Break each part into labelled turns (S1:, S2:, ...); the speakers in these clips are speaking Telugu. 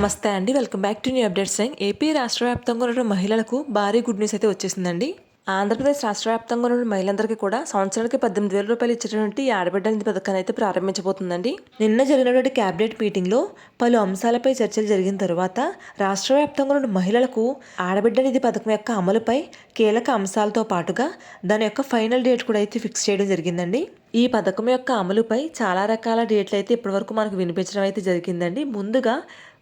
S1: నమస్తే అండి. Welcome back to new updates and AP రాష్ట్ర వ్యాప్తంగా ఉన్న మహిళలకు భారీ గుడ్ న్యూస్ అయితే వచ్చేసిందండి. ఆంధ్రప్రదేశ్ రాష్ట్ర వ్యాప్తంగా ఉన్న మహిళలందరికీ కూడా సంవత్సరానికి పద్దెనిమిది వేల రూపాయలు ఇచ్చేటువంటి ఈ ఆడబిడ్డ నిధి పథకాన్ని అయితే ప్రారంభించబోతుందండి. నిన్న జరిగినటువంటి క్యాబినెట్ మీటింగ్లో పలు అంశాలపై చర్చలు జరిగిన తర్వాత రాష్ట్ర వ్యాప్తంగా ఉన్న మహిళలకు ఆడబిడ్డ నిధి పథకం యొక్క అమలుపై కీలక అంశాలతో పాటుగా దాని యొక్క ఫైనల్ డేట్ కూడా అయితే ఫిక్స్ చేయడం జరిగిందండి. ఈ పథకం యొక్క అమలుపై చాలా రకాల డేట్లు అయితే ఇప్పటివరకు మనకు వినిపించడం అయితే జరిగిందండి. ముందుగా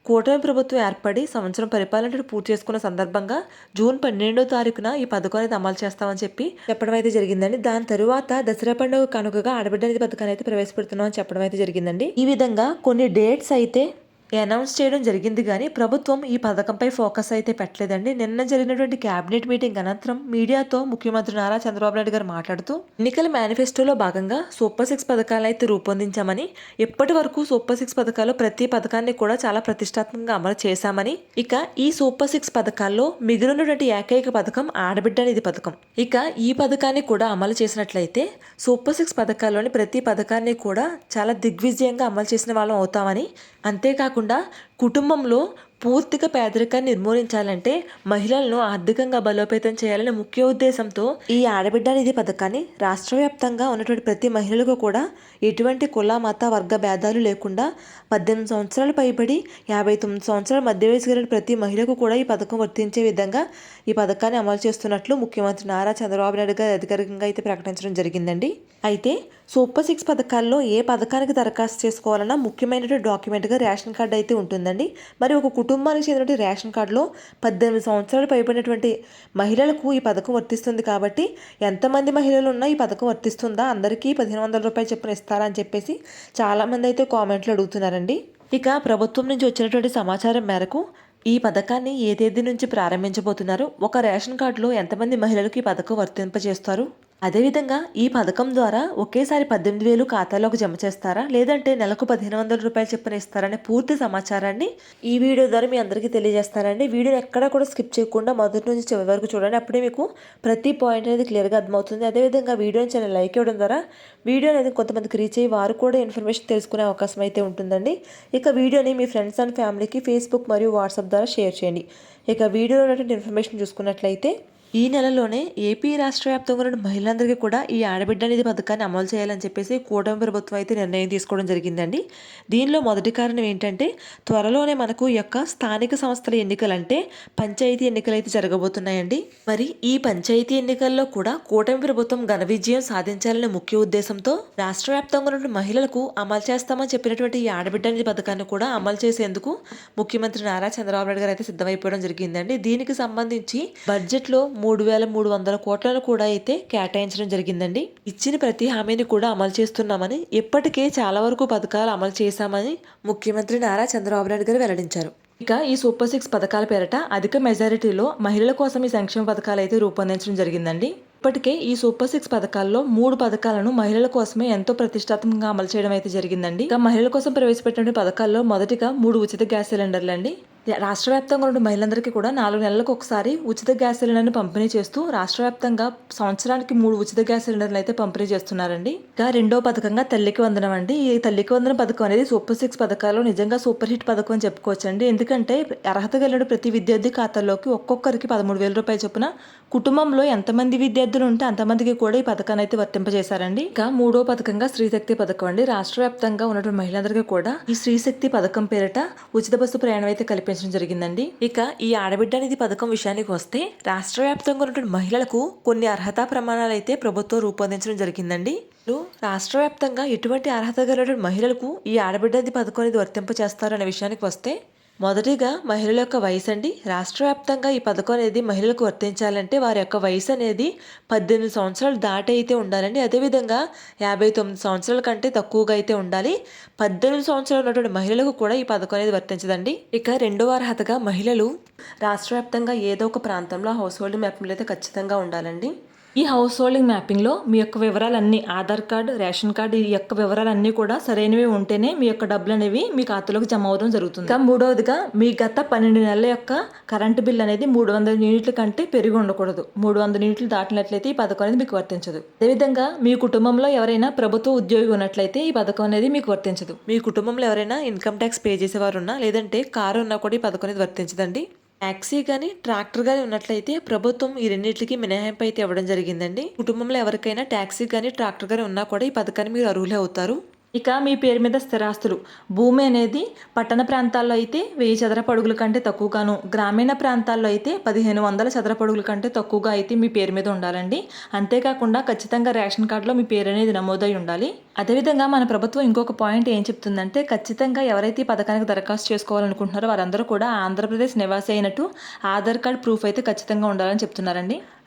S1: కూటమి ప్రభుత్వం ఏర్పడి సంవత్సరం పరిపాలన పూర్తి చేసుకున్న సందర్భంగా జూన్ పన్నెండో తారీఖున ఈ పథకం అనేది అమలు చేస్తామని చెప్పి చెప్పడం అయితే జరిగిందండి. దాని తరువాత దసరా పండుగ కనుకగా ఆడబిడ్డ అనేది పథకాన్ని అయితే ప్రవేశపెడుతున్నామని చెప్పడం అయితే జరిగిందండి. ఈ విధంగా కొన్ని డేట్స్ అయితే అనౌన్స్ చేయడం జరిగింది కానీ ప్రభుత్వం ఈ పథకంపై ఫోకస్ అయితే పెట్టలేదండి. నిన్న జరిగినటువంటి కేబినెట్ మీటింగ్ అనంతరం మీడియాతో ముఖ్యమంత్రి నారా చంద్రబాబు నాయుడు గారు మాట్లాడుతూ ఎన్నికల మేనిఫెస్టోలో భాగంగా సూపర్ సిక్స్ పథకాలను అయితే రూపొందించామని ఇప్పటి వరకు సూపర్ సిక్స్ పథకాలు ప్రతి పథకాన్ని కూడా చాలా ప్రతిష్టాత్మకంగా అమలు చేశామని ఇక ఈ సూపర్ సిక్స్ పథకాల్లో మిగిలినటువంటి ఏకైక పథకం ఆడబిడ్డ అనేది పథకం. ఇక ఈ పథకాన్ని కూడా అమలు చేసినట్లయితే సూపర్ సిక్స్ పథకాల్లోని ప్రతి పథకాన్ని కూడా చాలా దిగ్విజయంగా అమలు చేసిన వాళ్ళం అవుతామని అంతేకాకుండా కుటుంబంలో పూర్తిగా పేదరికాన్ని నిర్మూలించాలంటే మహిళలను ఆర్థికంగా బలోపేతం చేయాలనే ముఖ్య ఉద్దేశంతో ఈ ఆడబిడ్డ నిధి పథకాన్ని రాష్ట్ర వ్యాప్తంగా ఉన్నటువంటి ప్రతి మహిళలకు కూడా ఎటువంటి కుల మత వర్గ భేదాలు లేకుండా పద్దెనిమిది సంవత్సరాలు పైబడి యాభై తొమ్మిది సంవత్సరాల మధ్య వయసు కలిగిన ప్రతి మహిళకు కూడా ఈ పథకం వర్తించే విధంగా ఈ పథకాన్ని అమలు చేస్తున్నట్లు ముఖ్యమంత్రి నారా చంద్రబాబు నాయుడు గారు అధికారికంగా అయితే ప్రకటించడం జరిగిందండి. అయితే సూపర్ సిక్స్ పథకాల్లో ఏ పథకానికి దరఖాస్తు చేసుకోవాలన్నా ముఖ్యమైనటువంటి డాక్యుమెంట్గా రేషన్ కార్డు అయితే ఉంటుందండి. మరి ఒక కుటుంబానికి చెందినటువంటి రేషన్ కార్డులో పద్దెనిమిది సంవత్సరాలు పైబడినటువంటి మహిళలకు ఈ పథకం వర్తిస్తుంది కాబట్టి ఎంతమంది మహిళలు ఉన్నా ఈ పథకం వర్తిస్తుందా? అందరికీ పదిహేను వందల రూపాయలు చెప్పిన ఇస్తారా? అని చెప్పేసి చాలామంది అయితే కామెంట్లు అడుగుతున్నారండి. ఇక ప్రభుత్వం నుంచి వచ్చినటువంటి సమాచారం మేరకు ఈ పథకాన్ని ఏ తేదీ నుంచి ప్రారంభించబోతున్నారు? ఒక రేషన్ కార్డులో ఎంతమంది మహిళలకు ఈ పథకం వర్తింపజేస్తారు? అదేవిధంగా ఈ పథకం ద్వారా ఒకేసారి పద్దెనిమిది వేలు ఖాతాలోకి జమ చేస్తారా? లేదంటే నెలకు పదిహేను వందల రూపాయలు చెప్పిన ఇస్తారనే పూర్తి సమాచారాన్ని ఈ వీడియో ద్వారా మీ అందరికీ తెలియజేస్తారండి వీడియోని ఎక్కడా కూడా స్కిప్ చేయకుండా మొదటి నుంచి చివరి వరకు చూడండి. అప్పుడే మీకు ప్రతి పాయింట్ అనేది క్లియర్గా అర్థమవుతుంది. అదేవిధంగా వీడియోని చాలా లైక్ ఇవ్వడం ద్వారా వీడియో అనేది కొంతమందికి రీచ్ అయ్యి వారు కూడా ఇన్ఫర్మేషన్ తెలుసుకునే అవకాశం అయితే ఉంటుందండి. ఇక వీడియోని మీ ఫ్రెండ్స్ అండ్ ఫ్యామిలీకి ఫేస్బుక్ మరియు వాట్సాప్ ద్వారా షేర్ చేయండి. ఇక వీడియోలో ఉన్నటువంటి ఇన్ఫర్మేషన్ చూసుకున్నట్లయితే ఈ నెలలోనే ఏపీ రాష్ట్ర వ్యాప్తంగా ఉన్న మహిళలందరికీ కూడా ఈ ఆడబిడ్డ నిధి పథకాన్ని అమలు చేయాలని చెప్పేసి కూటమి ప్రభుత్వం అయితే నిర్ణయం తీసుకోవడం జరిగిందండి. దీనిలో మొదటి కారణం ఏంటంటే త్వరలోనే మనకు యొక్క స్థానిక సంస్థల ఎన్నికలంటే పంచాయతీ ఎన్నికలు అయితే జరగబోతున్నాయండి. మరి ఈ పంచాయతీ ఎన్నికల్లో కూడా కూటమి ప్రభుత్వం ఘన విజయం సాధించాలనే ముఖ్య ఉద్దేశంతో రాష్ట్ర వ్యాప్తంగా ఉన్న మహిళలకు అమలు చేస్తామని చెప్పినటువంటి ఈ ఆడబిడ్డ నిధి పథకాన్ని కూడా అమలు చేసేందుకు ముఖ్యమంత్రి నారా చంద్రబాబు నాయుడు గారు అయితే సిద్ధమైపోవడం జరిగిందండి. దీనికి సంబంధించి బడ్జెట్లో మూడు వేల మూడు వందల కోట్లను కూడా అయితే కేటాయించడం జరిగిందండి. ఇచ్చిన ప్రతి హామీని కూడా అమలు చేస్తున్నామని ఇప్పటికే చాలా వరకు పథకాలు అమలు చేశామని ముఖ్యమంత్రి నారా చంద్రబాబు నాయుడు గారు వెల్లడించారు. ఇక ఈ సూపర్ సిక్స్ పథకాల పేరట అధిక మెజారిటీలో మహిళల కోసం ఈ సంక్షేమ పథకాలు అయితే రూపొందించడం జరిగిందండి. ఇప్పటికే ఈ సూపర్ సిక్స్ పథకాల్లో మూడు పథకాలను మహిళల కోసమే ఎంతో ప్రతిష్టాత్మకంగా అమలు చేయడం అయితే జరిగిందండి. ఇక మహిళల కోసం ప్రవేశపెట్టిన పథకాల్లో మొదటిగా మూడు ఉచిత గ్యాస్ సిలిండర్లు అండి రాష్ట్ర వ్యాప్తంగా ఉన్న మహిళలందరికీ కూడా నాలుగు నెలలకు ఒకసారి ఉచిత గ్యాస్ సిలిండర్ని పంపిణీ చేస్తూ రాష్ట్ర వ్యాప్తంగా సంవత్సరానికి మూడు ఉచిత గ్యాస్ సిలిండర్లు అయితే పంపిణీ చేస్తున్నారండి. ఇక రెండో పథకంగా తల్లికి వందనం అండి. ఈ తల్లికి వందనం పథకం అనేది సూపర్ సిక్స్ పథకాల్లో నిజంగా సూపర్ హిట్ పథకం అని చెప్పుకోవచ్చండి. ఎందుకంటే అర్హత కలిగిన ప్రతి విద్యార్థి ఖాతాల్లోకి ఒక్కొక్కరికి పదమూడు వేల రూపాయలు చొప్పున కుటుంబంలో ఎంతమంది విద్యార్థులు ఉంటే అంతమందికి కూడా ఈ పథకాన్ని అయితే వర్తింపజేశారండి. ఇక మూడో పథకంగా స్త్రీశక్తి పథకం అండి. రాష్ట్ర వ్యాప్తంగా ఉన్నటువంటి మహిళలందరికీ కూడా ఈ స్త్రీశక్తి పథకం పేరిట ఉచిత బస్సు ప్రయాణం అయితే కలిపి కల్పించడం జరిగిందండి. ఇక ఈ ఆడబిడ్డ నిధి పథకం విషయానికి వస్తే రాష్ట్ర వ్యాప్తంగా ఉన్నటువంటి మహిళలకు కొన్ని అర్హతా ప్రమాణాలు అయితే ప్రభుత్వం రూపొందించడం జరిగిందండి. రాష్ట్ర వ్యాప్తంగా ఎటువంటి అర్హత కలిగిన మహిళలకు ఈ ఆడబిడ్డ నిధి పథకం అనేది వర్తింప చేస్తారనే విషయానికి వస్తే మొదటిగా మహిళల యొక్క వయసు అండి రాష్ట్ర వ్యాప్తంగా ఈ పథకం అనేది మహిళలకు వర్తించాలంటే వారి యొక్క వయసు అనేది పద్దెనిమిది సంవత్సరాలు దాటి అయితే ఉండాలండి. అదేవిధంగా యాభై తొమ్మిది సంవత్సరాల కంటే తక్కువగా అయితే ఉండాలి. పద్దెనిమిది సంవత్సరాలు ఉన్నటువంటి మహిళలకు కూడా ఈ పథకం అనేది వర్తించదండి. ఇక రెండవ అర్హతగా మహిళలు రాష్ట్ర వ్యాప్తంగా ఏదో ఒక ప్రాంతంలో హౌస్ హోల్డ్ మ్యాప్లు అయితే ఖచ్చితంగా ఉండాలండి. ఈ హౌస్ హోల్డింగ్ మ్యాపింగ్లో మీ యొక్క వివరాలన్నీ ఆధార్ కార్డు రేషన్ కార్డు ఈ యొక్క వివరాలన్నీ కూడా సరైనవి ఉంటేనే మీ యొక్క డబ్బులు అనేవి మీ ఖాతాలోకి జమ అవడం జరుగుతుంది. ఇంకా మూడవదిగా మీ గత పన్నెండు నెలల యొక్క కరెంటు బిల్ అనేది మూడు వందల యూనిట్ల కంటే పెరిగి ఉండకూడదు. మూడు వందల యూనిట్లు దాటినట్లయితే ఈ పథకం అనేది మీకు వర్తించదు. అదేవిధంగా మీ కుటుంబంలో ఎవరైనా ప్రభుత్వ ఉద్యోగి ఉన్నట్లయితే ఈ పథకం అనేది మీకు వర్తించదు. మీ కుటుంబంలో ఎవరైనా ఇన్కమ్ ట్యాక్స్ పే చేసేవారు ఉన్నా లేదంటే కారు ఉన్నా కూడా ఈ పథకం అనేది వర్తించదండి. ట్యాక్సీ కానీ ట్రాక్టర్ కానీ ఉన్నట్లయితే ప్రభుత్వం ఈ రెండింటికి మినహాయింపు అయితే ఇవ్వడం జరిగిందండి. కుటుంబంలో ఎవరికైనా ట్యాక్సీ కానీ ట్రాక్టర్ కానీ ఉన్నా కూడా ఈ పథకాన్ని మీరు అర్హులే అవుతారు ఇక మీ పేరు మీద స్థిరాస్తులు. భూమి అనేది పట్టణ ప్రాంతాల్లో అయితే వెయ్యి చదరపడుగుల కంటే తక్కువగాను. గ్రామీణ ప్రాంతాల్లో అయితే పదిహేను వందల చదరపడుగుల కంటే తక్కువగా అయితే మీ పేరు మీద ఉండాలండి. అంతేకాకుండా ఖచ్చితంగా రేషన్ కార్డులో మీ పేరు అనేది నమోదై ఉండాలి. అదేవిధంగా మన ప్రభుత్వం ఇంకొక పాయింట్ ఏం చెప్తుందంటే ఖచ్చితంగా ఎవరైతే ఈ పథకానికి దరఖాస్తు చేసుకోవాలనుకుంటున్నారో వారందరూ కూడా ఆంధ్రప్రదేశ్ నివాసి అయినట్టు ఆధార్ కార్డ్ ప్రూఫ్ అయితే ఖచ్చితంగా ఉండాలని చెప్తున్నారండి.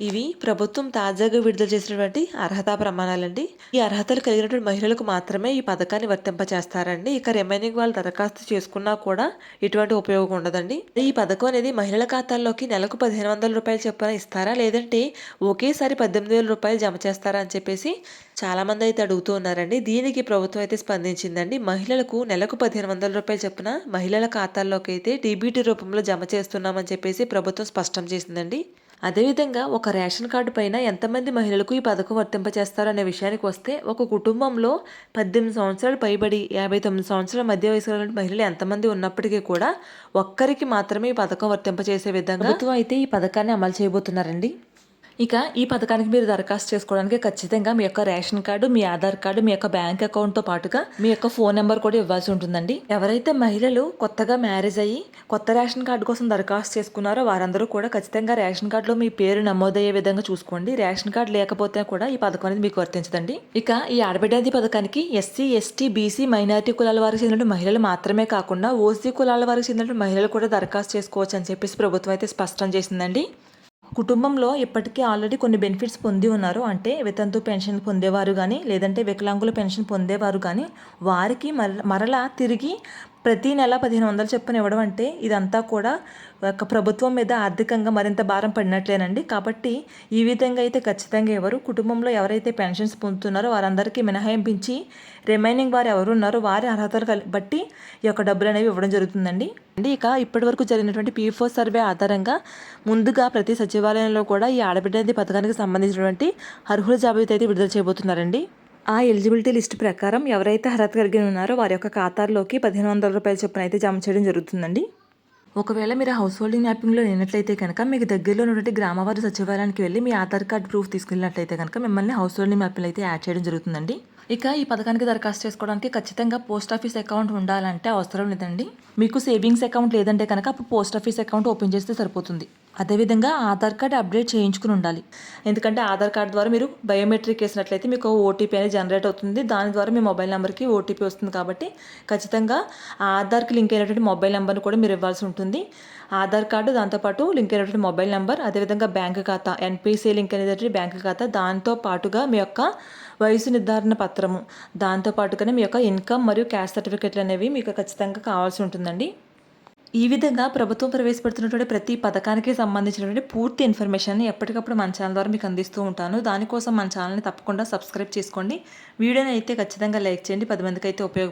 S1: ఇవి ప్రభుత్వం తాజాగా విడుదల చేసినటువంటి అర్హతా ప్రమాణాలండి. ఈ అర్హతలు కలిగినటువంటి మహిళలకు మాత్రమే ఈ పథకాన్ని వర్తింపచేస్తారండి. ఇక రిమైనింగ్ వాళ్ళు దరఖాస్తు చేసుకున్నా కూడా ఎటువంటి ఉపయోగం ఉండదండి. ఈ పథకం అనేది మహిళల ఖాతాల్లోకి నెలకు పదిహేను వందల రూపాయలు చొప్పున ఇస్తారా? లేదంటే ఒకేసారి పద్దెనిమిది వేల రూపాయలు జమ చేస్తారా అని చెప్పేసి చాలామంది అయితే అడుగుతూ ఉన్నారండి. దీనికి ప్రభుత్వం అయితే స్పందించిందండి. మహిళలకు నెలకు పదిహేను వందల రూపాయలు చొప్పున మహిళల ఖాతాల్లోకి అయితే డీబీటీ రూపంలో జమ చేస్తున్నామని చెప్పేసి ప్రభుత్వం స్పష్టం చేసిందండి. అదేవిధంగా ఒక రేషన్ కార్డు పైన ఎంతమంది మహిళలకు ఈ పథకం వర్తింపచేస్తారనే అనే విషయానికి వస్తే ఒక కుటుంబంలో పద్దెనిమిది సంవత్సరాలు పైబడి యాభై తొమ్మిది సంవత్సరాల మధ్య వయసు మహిళలు ఎంతమంది ఉన్నప్పటికీ కూడా ఒక్కరికి మాత్రమే ఈ పథకం వర్తింపచేసే విధంగా ప్రభుత్వం అయితే ఈ పథకాన్ని అమలు చేయబోతున్నారండి. ఇక ఈ పథకానికి మీరు దరఖాస్తు చేసుకోవడానికి ఖచ్చితంగా మీ యొక్క రేషన్ కార్డు మీ ఆధార్ కార్డు మీ యొక్క బ్యాంక్ అకౌంట్తో పాటుగా మీ యొక్క ఫోన్ నెంబర్ కూడా ఇవ్వాల్సి ఉంటుందండి. ఎవరైతే మహిళలు కొత్తగా మ్యారేజ్ అయ్యి కొత్త రేషన్ కార్డు కోసం దరఖాస్తు చేసుకున్నారో వారందరూ కూడా ఖచ్చితంగా రేషన్ కార్డులో మీ పేరు నమోదయ్యే విధంగా చూసుకోండి. రేషన్ కార్డు లేకపోతే కూడా ఈ పథకం అనేది మీకు వర్తించదండి. ఇక ఈ ఆడబిడ్డది పథకానికి ఎస్సీ ఎస్టీ బీసీ మైనారిటీ కులాల వారికి చెందిన మహిళలు మాత్రమే కాకుండా ఓసీ కులాల వారికి చెందిన మహిళలు కూడా దరఖాస్తు చేసుకోవచ్చు అని చెప్పేసి ప్రభుత్వం అయితే స్పష్టం చేసిందండి. కుటుంబంలో ఇప్పటికే ఆల్రెడీ కొన్ని బెనిఫిట్స్ పొంది ఉన్నారు. అంటే వితంతు పెన్షన్ పొందేవారు కానీ లేదంటే వికలాంగుల పెన్షన్ పొందేవారు కానీ వారికి మరలా తిరిగి ప్రతి నెల పదిహేను వందలు చొప్పున ఇవ్వడం అంటే ఇదంతా కూడా ఒక ప్రభుత్వం మీద ఆర్థికంగా మరింత భారం పడినట్లేనండి. కాబట్టి ఈ విధంగా అయితే ఖచ్చితంగా ఎవరు కుటుంబంలో ఎవరైతే పెన్షన్స్ పొందుతున్నారో వారందరికీ మినహాయింపించి రిమైనింగ్ వారు ఎవరు ఉన్నారో వారి అర్హతలు బట్టి ఈ యొక్క డబ్బులు అనేవి ఇవ్వడం జరుగుతుందండి. అండి ఇక ఇప్పటివరకు జరిగినటువంటి పీ ఫోర్ సర్వే ఆధారంగా ముందుగా ప్రతి సచివాలయంలో కూడా ఈ ఆడబిడ్డ పథకానికి సంబంధించినటువంటి అర్హుల జాబితా అయితే విడుదల చేయబోతున్నారండి. ఆ ఎలిజిబిలిటీ లిస్ట్ ప్రకారం ఎవరైతే అర్హత కలిగి ఉన్నారో వారి యొక్క ఖాతాల్లోకి పదిహేను వందల రూపాయల చొప్పున అయితే జమ చేయడం జరుగుతుందండి. ఒకవేళ మీరు హౌస్ హోల్డింగ్ మ్యాపింగ్లో లేనట్లయితే కనుక మీకు దగ్గరలో ఉన్నటువంటి గ్రామవారి సచివాలయానికి వెళ్ళి మీ ఆధార్ కార్డ్ ప్రూఫ్ తీసుకెళ్ళినట్లయితే కనుక మిమ్మల్ని హౌస్ హోల్డింగ్ మ్యాపింగ్లో అయితే యాడ్ చేయడం జరుగుతుందండి. ఇక ఈ పథకానికి దరఖాస్తు చేసుకోవడానికి ఖచ్చితంగా పోస్ట్ ఆఫీస్ అకౌంట్ ఉండాలంటే అవసరం లేదండి. మీకు సేవింగ్స్ అకౌంట్ లేదంటే కనుక అప్పుడు పోస్ట్ ఆఫీస్ అకౌంట్ ఓపెన్ చేస్తే సరిపోతుంది. అదేవిధంగా ఆధార్ కార్డ్ అప్డేట్ చేయించుకుని ఉండాలి. ఎందుకంటే ఆధార్ కార్డ్ ద్వారా మీరు బయోమెట్రిక్ వేసినట్లయితే మీకు ఓటీపీ అనేది జనరేట్ అవుతుంది. దాని ద్వారా మీ మొబైల్ నెంబర్కి ఓటీపీ వస్తుంది కాబట్టి ఖచ్చితంగా ఆధార్కి లింక్ అయినటువంటి మొబైల్ నెంబర్ని కూడా మీరు ఇవ్వాల్సి ఉంటుంది. ఆధార్ కార్డు దాంతోపాటు లింక్ అయినటువంటి మొబైల్ నెంబర్ అదేవిధంగా బ్యాంక్ ఖాతా ఎన్పిసి లింక్ అనేటువంటి బ్యాంక్ ఖాతా దాంతో పాటుగా మీ యొక్క వయసు నిర్ధారణ పత్రము దాంతోపాటుగానే మీ యొక్క ఇన్కమ్ మరియు క్యాష్ సర్టిఫికెట్లు అనేవి మీకు ఖచ్చితంగా కావాల్సి ఉంటుందండి. ఈ విధంగా ప్రభుత్వం ప్రవేశపెడుతున్నటువంటి ప్రతి పథకానికి సంబంధించినటువంటి పూర్తి ఇన్ఫర్మేషన్ ఎప్పటికప్పుడు మన ఛానల్ ద్వారా మీకు అందిస్తూ ఉంటాను. దానికోసం మన ఛానల్ని తప్పకుండా సబ్స్క్రైబ్ చేసుకోండి. వీడియోని అయితే ఖచ్చితంగా లైక్ చేయండి. పది మందికి అయితే ఉపయోగ